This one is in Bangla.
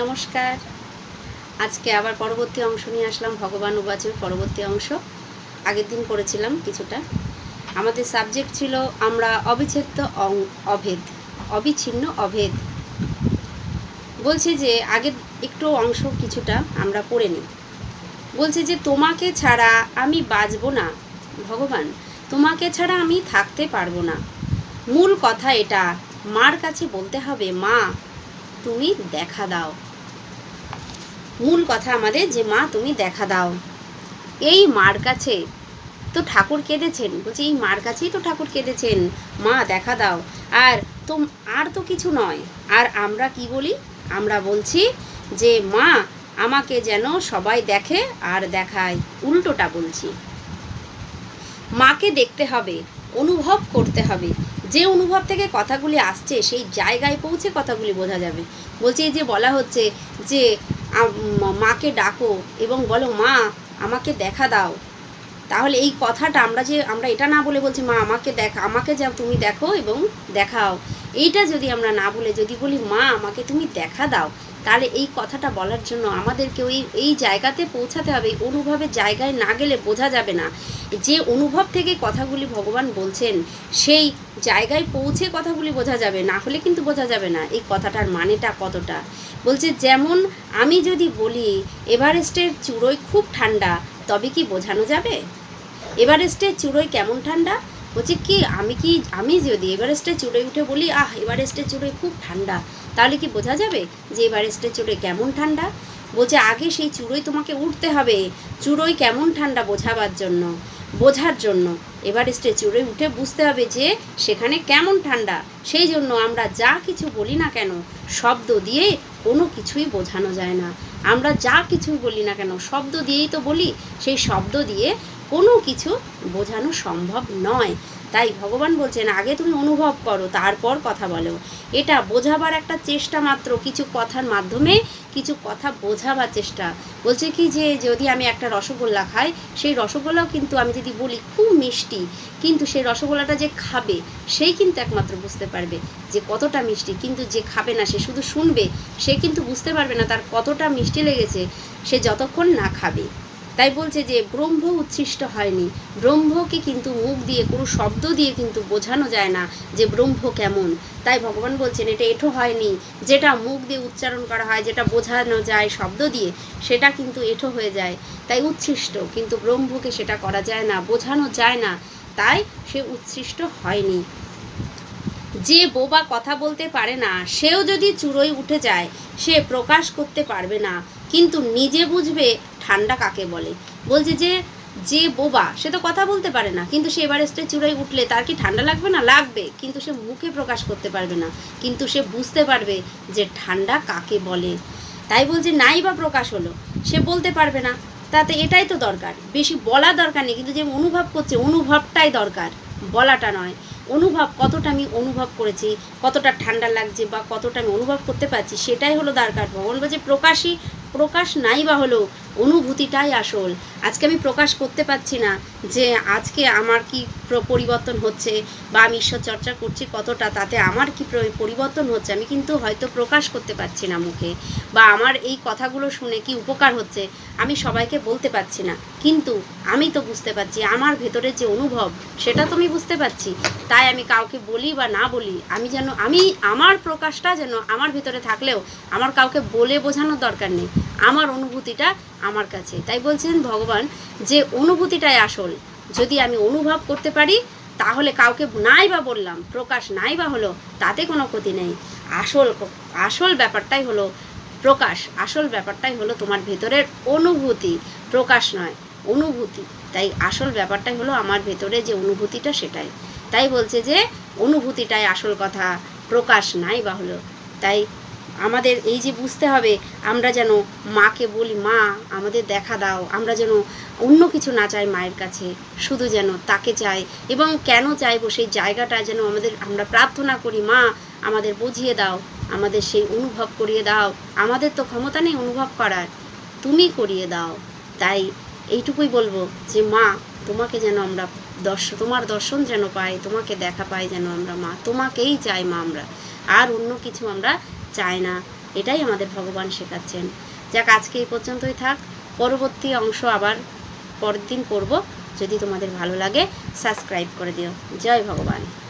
নমস্কার। আজকে আবার পরবর্তী অংশ নিয়ে আসলাম, ভগবান উবাচের পরবর্তী অংশ। আগের দিন পড়েছিলাম কিছুটা। আমাদের সাবজেক্ট ছিল আমরা অবিচ্ছেদ্য অভেদ, অবিচ্ছিন্ন অভেদ। বলছে যে আগের একটু অংশ কিছুটা আমরা পড়ে নিই। বলছে যে তোমাকে ছাড়া আমি বাঁচবো না। ভগবান, তোমাকে ছাড়া আমি থাকতে পারব না। মূল কথা এটা, মার কাছে বলতে হবে, মা তুমি দেখা দাও। মূল কথা আমাদের যে, মা, তুমি দেখা দাও। এই মার কাছে তো ঠাকুর কেঁদেছেন। বলছি, এই মার কাছেই তো ঠাকুর কেঁদেছেন। মা, দেখা দাও। আর তো আর তো কিছু নয়। আর আমরা কি বলি? আমরা বলছি যে, মা, আমাকে যেন সবাই দেখে আর দেখায়। উল্টোটা বলছি। মাকে দেখতে হবে, অনুভব করতে হবে। যে অনুভব থেকে কথাগুলি আসছে, সেই জায়গায় পৌঁছে কথাগুলি বোঝা যাবে। বলছি এই যে বলা হচ্ছে যে মাকে ডাকো এবং বলো, মা, আমাকে দেখা দাও। তাহলে এই কথাটা আমরা যে, আমরা এটা না বলে বলছি, মা, আমাকে দেখা, আমাকে যা, তুমি দেখো এবং দেখাও। এইটা যদি আমরা না বলে যদি বলি, মা, আমাকে তুমি দেখা দাও। তাহলে এই কথাটা বলার জন্য আমাদেরকে ওই, এই জায়গাতে পৌঁছাতে হবে, এই অনুভবের জায়গায় না গেলে বোঝা যাবে না। যে অনুভব থেকে কথাগুলি ভগবান বলছেন, সেই জায়গায় পৌঁছে কথাগুলি বোঝা যাবে, না হলে কিন্তু বোঝা যাবে না এই কথাটার মানেটা কতটা। বলছে, যেমন আমি যদি বলি, এভারেস্টের চূড়োয় খুব ঠান্ডা, তবে কি বোঝানো যাবে? এভারেস্টের চূড়োয় কেমন ঠান্ডা? বলছে, কি, আমি কি, আমি যদি এভারেস্টের চূড়োয় উঠে বলি, আহ, এভারেস্টের চূড়োয় খুব ঠান্ডা। তাহলে কি বোঝা যাবে যে এভারেস্টের চূড়োয় কেমন ঠান্ডা? বলছে, আগে সেই চূড়োয় তোমাকে উঠতে হবে। চূড়োয় কেমন ঠান্ডা বোঝাবার জন্য, বোঝার জন্য। এভারেস্টের চূড়োয় উঠে বুঝতে হবে যে সেখানে কেমন ঠান্ডা। সেই জন্য আমরা যা কিছু বলি না কেন, শব্দ দিয়ে কোনো কিছুই বোঝানো যায় না। আমরা যা কিছুই বলি না কেন, শব্দ দিয়েই তো বলি। সেই শব্দ দিয়ে কোনো কিছু বোঝানো সম্ভব নয়। তাই ভগবান বলছেন, আগে তুমি অনুভব করো, তারপর কথা বলো। এটা বোঝাবার একটা চেষ্টা মাত্র, কিছু কথার মাধ্যমে কিছু কথা বোঝাবার চেষ্টা। বলছে কি যে, যদি আমি একটা রসগোল্লা খাই, সেই রসগোল্লাও কিন্তু আমি যদি বলি খুব মিষ্টি, কিন্তু সেই রসগোল্লাটা যে খাবে, সেই কিন্তু একমাত্র বুঝতে পারবে যে কতটা মিষ্টি। কিন্তু যে খাবে না, সে শুধু শুনবে, সে কিন্তু বুঝতে পারবে না তার কতটা মিষ্টি লেগেছে, সে যতক্ষণ না খাবে। তাই বলছে যে ব্রহ্ম উচ্ছিষ্ট হয়নি। ব্রহ্মকে কিন্তু মুখ দিয়ে, কোনো শব্দ দিয়ে কিন্তু বোঝানো যায় না যে ব্রহ্ম কেমন। তাই ভগবান বলছেন, এটা এঠো হয়নি। যেটা মুখ দিয়ে উচ্চারণ করা হয়, যেটা বোঝানো যায় শব্দ দিয়ে, সেটা কিন্তু এঠো হয়ে যায়। তাই উচ্ছিষ্ট, কিন্তু ব্রহ্মকে সেটা করা যায় না, বোঝানো যায় না। তাই সে উচ্ছিষ্ট হয়নি। যে বোবা কথা বলতে পারে না, সেও যদি চুড়োয় উঠে যায়, সে প্রকাশ করতে পারবে না। কিন্তু নিজে বুঝবে ঠান্ডা কাকে বলে? বলছে যে যে বোবা, সে তো কথা বলতে পারে না, কিন্তু সে এভারেস্টে চূড়ায় উঠলে তার কি ঠান্ডা লাগবে না? লাগবে, কিন্তু সে মুখে প্রকাশ করতে পারবে না, কিন্তু সে বুঝতে পারবে যে ঠান্ডা কাকে বলে। তাই বলছে, নাই বা প্রকাশ হলো। সে বলতে পারবে না। তাতে এটাই তো দরকার। বেশি বলা দরকার নেই, কিন্তু যে অনুভব করছে, অনুভবটাই দরকার। বলাটা নয়। অনুভব কতটা আমি অনুভব করেছি, কতটা ঠান্ডা লাগছে বা কতটা আমি অনুভব করতে পারছি, সেটাই হলো দরকার। ভগবান বলছে, প্রকাশই, প্রকাশ নাই বা হলো অনুভূতিটাই আসল। আজকে আমি প্রকাশ করতে পারছি না যে আজকে আমার কি প্র- পরিবর্তন হচ্ছে বা আমি ঈশ্বর চর্চা করছি কতটা, তাতে আমার কি পরিবর্তন হচ্ছে আমি কিন্তু হয়তো প্রকাশ করতে পারছি না মুখে বা আমার এই কথাগুলো শুনে কি উপকার হচ্ছে আমি সবাইকে বলতে পারছি না। কিন্তু আমি তো বুঝতে পারছি, আমার ভেতরের যে অনুভব সেটা তো আমি বুঝতে পারছি। তাই আমি কাউকে বলি বা না বলি, আমি যেন আমি আমার প্রকাশটা যেন আমার ভেতরে থাকলেও আমার কাউকে বলে বোঝানোর দরকার নেই। আমার অনুভূতিটা আমার কাছে। তাই বলছেন ভগবান যে অনুভূতিটাই আসল। যদি আমি অনুভব করতে পারি, তাহলে কাউকে নাই বা বললাম, প্রকাশ নাই বা হলো, তাতে কোনো ক্ষতি নেই। আসল আসল ব্যাপারটাই হলো প্রকাশ। আসল ব্যাপারটাই হলো তোমার ভেতরের অনুভূতি। প্রকাশ নয়, অনুভূতি। তাই আসল ব্যাপারটাই হলো আমার ভেতরে যে অনুভূতিটা সেটাই। তাই বলছে যে, অনুভূতিটাই আসল কথা, প্রকাশ নাই বা হলো। তাই আমাদের এই যে বুঝতে হবে, আমরা যেন মাকে বলি, মা, আমাদের দেখা দাও, আমরা যেন অন্য কিছু না চাই মায়ের কাছে, শুধু যেন তাকে চাই। এবং কেন চাইব? সেই জায়গাটা যেন আমাদের, আমরা প্রার্থনা করি, মা, আমাদের বুঝিয়ে দাও, আমাদের সেই অনুভব করিয়ে দাও। আমাদের তো ক্ষমতা নেই অনুভব করার, তুমি করিয়ে দাও। তাই এইটুকুই বলব যে, মা, তোমাকে যেন আমরা দর্শ, তোমার দর্শন যেন পাই, তোমাকে দেখা পাই যেন আমরা মা, তোমাকেই চাই মা আমরা। আর অন্য কিছু আমরা চাই না। এটাই আমাদের ভগবান শেখাচ্ছেন। যাক, আজকে এই পর্যন্তই থাক। পরবর্তী অংশ আবার পরের দিন করব। যদি তোমাদের ভালো লাগে সাবস্ক্রাইব করে দিও। জয় ভগবান।